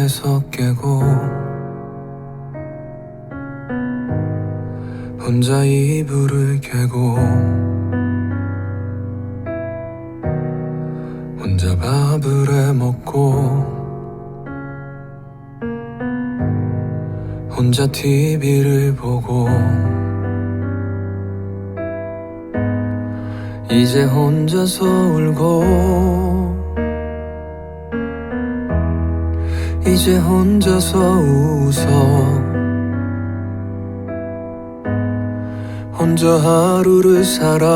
꿈에서 깨고 혼자 이불을 개고 혼자 밥을 해 먹고 혼자 TV를 보고 이제 혼자서 울고 이제 혼자서 웃어. 혼자 하루를 살아.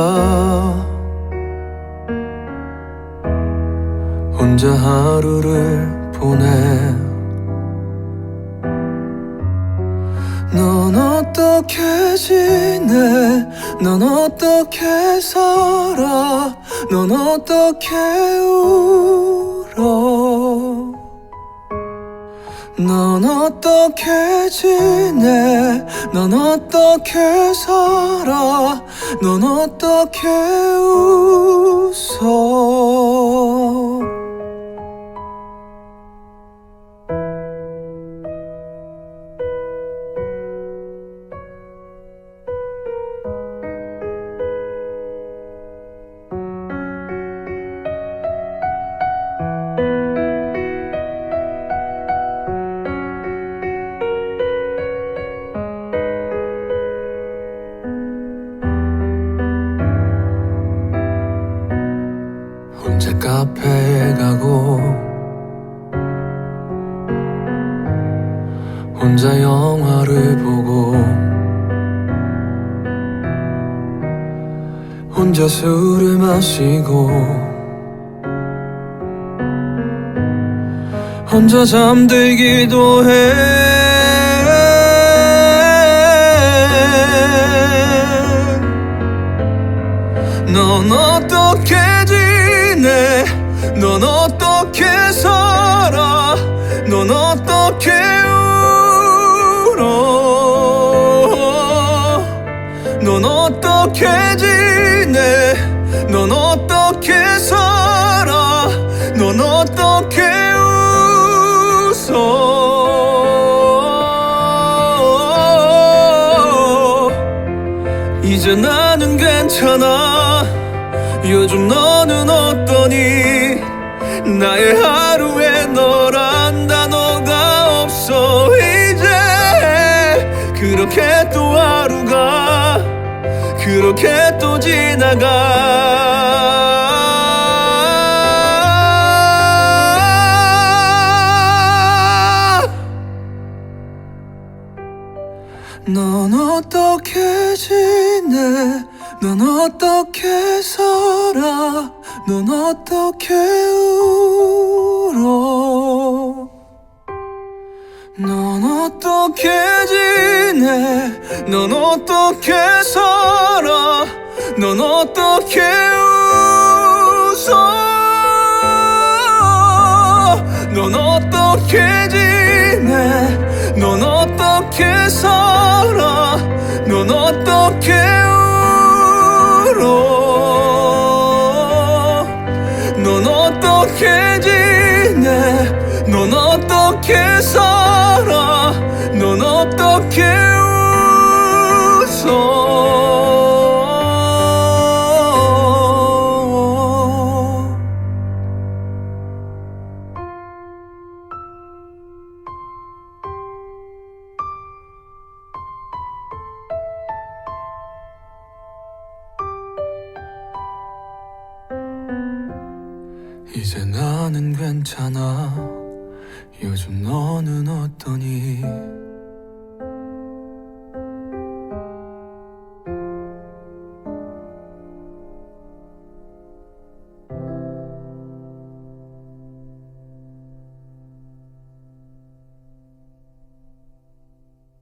혼자 하루를 보내. 넌 어떻게 지내? 넌 어떻게 살아? 넌 어떻게 울 넌 어떻게 지내? 넌 어떻게 살아? 넌 어떻게 웃어 카페에 가고 혼자 영화를 보고 혼자 술을 마시고 혼자 잠들기도 해. 넌 어떻게 살아? 넌 어떻게 울어? 넌 어떻게 지내? 넌 어떻게 살아? 넌 어떻게 웃어? 이제 나는 괜찮아 요즘 너는 어떠니 나의 하루에 너란 단어가 없어 이제 그렇게 또 하루가 그렇게 또 지나가 넌 어떻게 지내? 넌 어떻게 살아? 넌 어떻게 울어? 넌 어떻게 지내? 넌 어떻게 살아? 넌 어떻게 웃어? 이제 나는 괜찮아. 요즘 너는 어떠니